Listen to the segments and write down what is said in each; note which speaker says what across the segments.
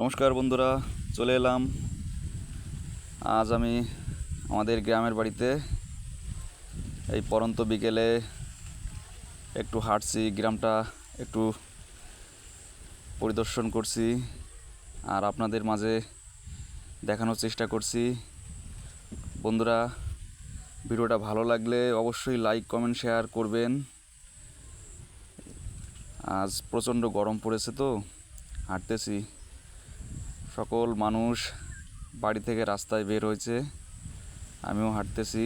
Speaker 1: নমস্কার বন্ধুরা, চলে এলাম। আজ আমি আমাদের গ্রামের বাড়িতে এই পরন্ত বিকেলে একটু হাঁটছি, গ্রামটা একটু পরিদর্শন করছি আর আপনাদের মাঝে দেখানোর চেষ্টা করছি। বন্ধুরা, ভিডিওটা ভালো লাগলে অবশ্যই লাইক, কমেন্ট, শেয়ার করবেন। আজ প্রচণ্ড গরম পড়েছে তো, হাঁটতেছি। সকল মানুষ বাড়ি থেকে রাস্তায় বের হয়েছে। আমিও হাঁটতেছি।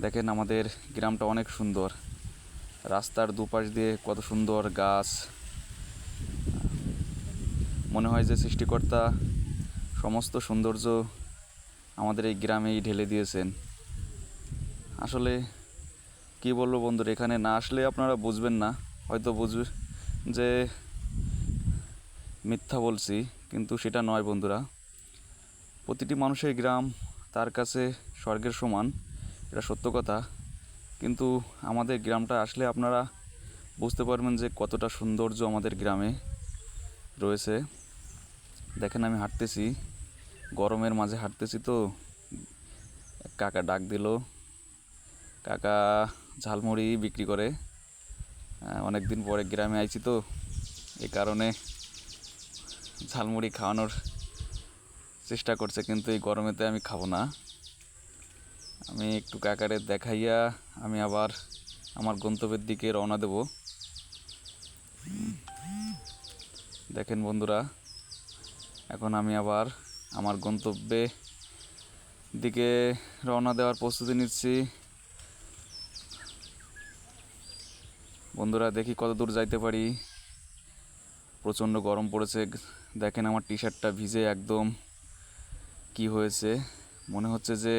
Speaker 1: দেখেন আমাদের গ্রামটা অনেক সুন্দর। রাস্তার দুপাশ দিয়ে কত সুন্দর গাছ। মনে হয় যে সৃষ্টিকর্তা সমস্ত সৌন্দর্য আমাদের এই গ্রামেই ঢেলে দিয়েছেন। আসলে কি বলব বন্ধুরা, এখানে না আসলে আপনারা বুঝবেন না। হয়তো বুঝবে যে মিথ্যা বলছি। কিন্তু সেটা নয়, বন্ধুরা। প্রতিটি মানুষের গ্রাম তার কাছে স্বর্গের সমান, এটা সত্য কথা। কিন্তু আমাদের গ্রামটা আসলে আপনারা বুঝতে পারবেন যে কতটা সৌন্দর্য আমাদের গ্রামে রয়েছে। দেখেন, আমি হাঁটতেছি, গরমের মাঝে হাঁটতেছি তো। কাকা ডাক দিল, কাকা ঝালমুড়ি বিক্রি করে। অনেক দিন পরে গ্রামে আইছি তো এই কারণে ঝালমুড়ি খাওয়ানোর চেষ্টা করছে, কিন্তু এই গরমেতে আমি খাব না। আমি একটু কাকারে দেখাইয়া আমি আবার আমার গন্তব্যের দিকে রওনা দেব। দেখেন বন্ধুরা, এখন আমি আবার আমার গন্তব্যে দিকে রওনা দেওয়ার প্রস্তুতি নিচ্ছি। বন্ধুরা, দেখি কত দূর যাইতে পারি। প্রচণ্ড গরম পড়েছে। দেখেন আমার টি শার্টটা ভিজে একদম কি হয়েছে। মনে হচ্ছে যে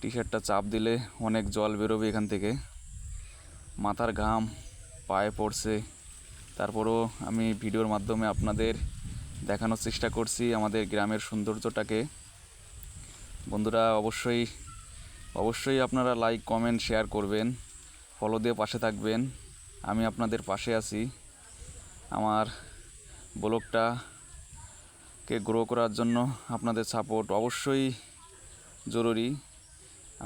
Speaker 1: টি শার্টটা চাপ দিলে অনেক জল বেরোবে এখান থেকে। মাথার ঘাম, পায়ে পড়ছে। তারপরও আমি ভিডিওর মাধ্যমে আপনাদের দেখানোর চেষ্টা করছি আমাদের গ্রামের সৌন্দর্যটাকে। বন্ধুরা, অবশ্যই অবশ্যই আপনারা লাইক কমেন্ট শেয়ার করবেন। ফলো দিয়ে পাশে থাকবেন। আমি আপনাদের পাশে আছি। আমার ব্লগটাকে গ্রো করার জন্য আপনাদের সাপোর্ট অবশ্যই জরুরি।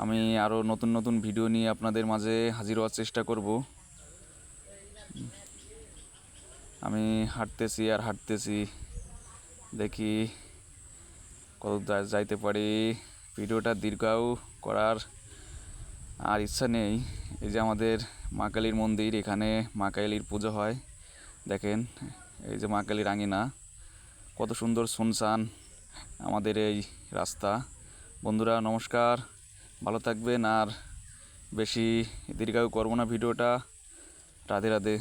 Speaker 1: আমি আরও নতুন নতুন ভিডিও নিয়ে আপনাদের মাঝে হাজির হওয়ার চেষ্টা করব। আমি হাঁটতেছি আর হাঁটতেছি। দেখি কত যাইতে পারি। ভিডিওটা দীর্ঘায়ু করার আর ইচ্ছা নেই। এই যে আমাদের মা কালীর মন্দির, এখানে মা কালীর পুজো হয়। দেখেন, এই যে মা কালীর রাঙিনা, কত সুন্দর শুনশান আমাদের এই রাস্তা। বন্ধুরা, নমস্কার, ভালো থাকবেন আর বেশি দীর্ঘায়ু করব না ভিডিওটা। রাধে রাধে।